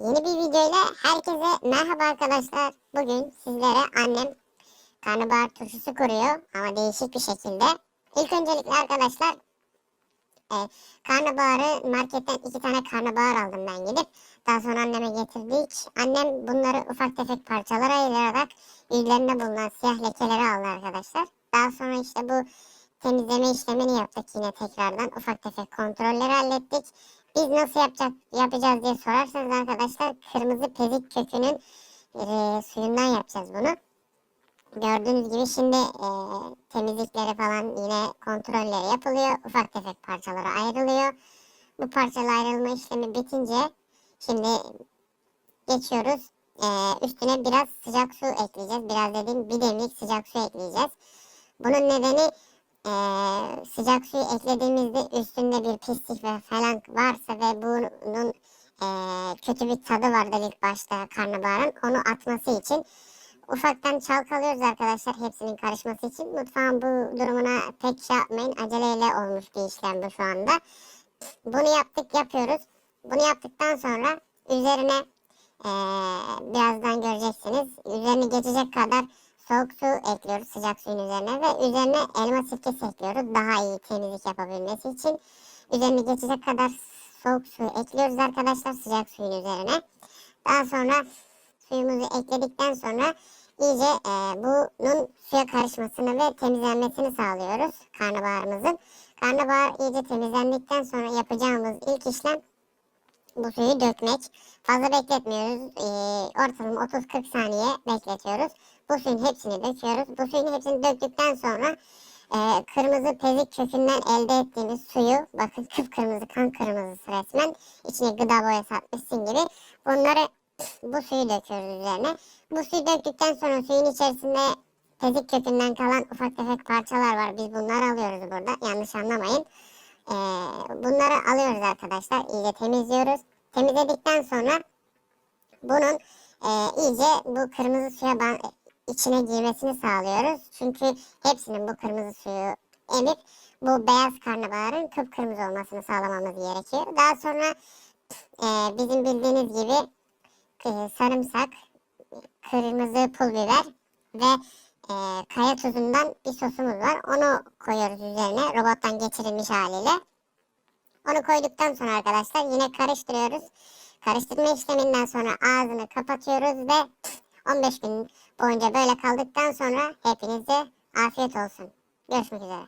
Yeni bir videoyla herkese merhaba arkadaşlar. Bugün sizlere annem karnabahar turşusu kuruyor ama değişik bir şekilde. İlk öncelikle arkadaşlar e, karnabaharı marketten iki tane karnabahar aldım ben gidip. Daha sonra anneme getirdik. Annem bunları ufak tefek parçalara ayırarak yüzlerinde bulunan siyah lekeleri aldı arkadaşlar. Daha sonra işte bu temizleme işlemini yaptık yine tekrardan. Ufak tefek kontrolleri hallettik. Biz nasıl yapacak, yapacağız diye sorarsanız arkadaşlar kırmızı pezik kökünün e, suyundan yapacağız bunu. Gördüğünüz gibi şimdi e, temizlikleri falan yine kontrolleri yapılıyor. Ufak tefek parçalara ayrılıyor. Bu parçalı ayrılma işlemi bitince şimdi geçiyoruz. E, üstüne biraz sıcak su ekleyeceğiz. Biraz dediğim bir demlik sıcak su ekleyeceğiz. Bunun nedeni e, sıcak suyu eklediğimizde üstünde bir pislik ve falan varsa ve bunun e, kötü bir tadı vardır ilk başta karnabaharın onu atması için ufaktan çalkalıyoruz arkadaşlar hepsinin karışması için. Mutfağın bu durumuna pek şey yapmayın. Aceleyle olmuş bir işlem bu şu anda. Bunu yaptık yapıyoruz. Bunu yaptıktan sonra üzerine e, birazdan göreceksiniz. Üzerine geçecek kadar soğuk su ekliyoruz sıcak suyun üzerine ve üzerine elma sirkesi ekliyoruz daha iyi temizlik yapabilmesi için. Üzerine geçecek kadar soğuk su ekliyoruz arkadaşlar sıcak suyun üzerine. Daha sonra suyumuzu ekledikten sonra iyice e, bunun suya karışmasını ve temizlenmesini sağlıyoruz karnabaharımızın. Karnabahar iyice temizlendikten sonra yapacağımız ilk işlem bu suyu dökmek. Fazla bekletmiyoruz. E, ortalama 30-40 saniye bekletiyoruz. Bu suyun hepsini döküyoruz. Bu suyun hepsini döktükten sonra e, kırmızı pezik kökünden elde ettiğimiz suyu bakın kıpkırmızı kan kırmızısı resmen içine gıda boyası atmışsın gibi bunları bu suyu döküyoruz üzerine. Bu suyu döktükten sonra suyun içerisinde pezik kökünden kalan ufak tefek parçalar var. Biz bunları alıyoruz burada. Yanlış anlamayın. Ee, bunları alıyoruz arkadaşlar. İyice temizliyoruz. Temizledikten sonra bunun e, iyice bu kırmızı suya ban- içine girmesini sağlıyoruz. Çünkü hepsinin bu kırmızı suyu emip bu beyaz karnabaharın kıpkırmızı olmasını sağlamamız gerekiyor. Daha sonra e, bizim bildiğiniz gibi e, sarımsak, kırmızı pul biber ve e, kaya tuzundan bir sosumuz var. Onu koyuyoruz üzerine robottan geçirilmiş haliyle. Onu koyduktan sonra arkadaşlar yine karıştırıyoruz. Karıştırma işleminden sonra ağzını kapatıyoruz ve 15 gün boyunca böyle kaldıktan sonra hepinize afiyet olsun. Görüşmek üzere.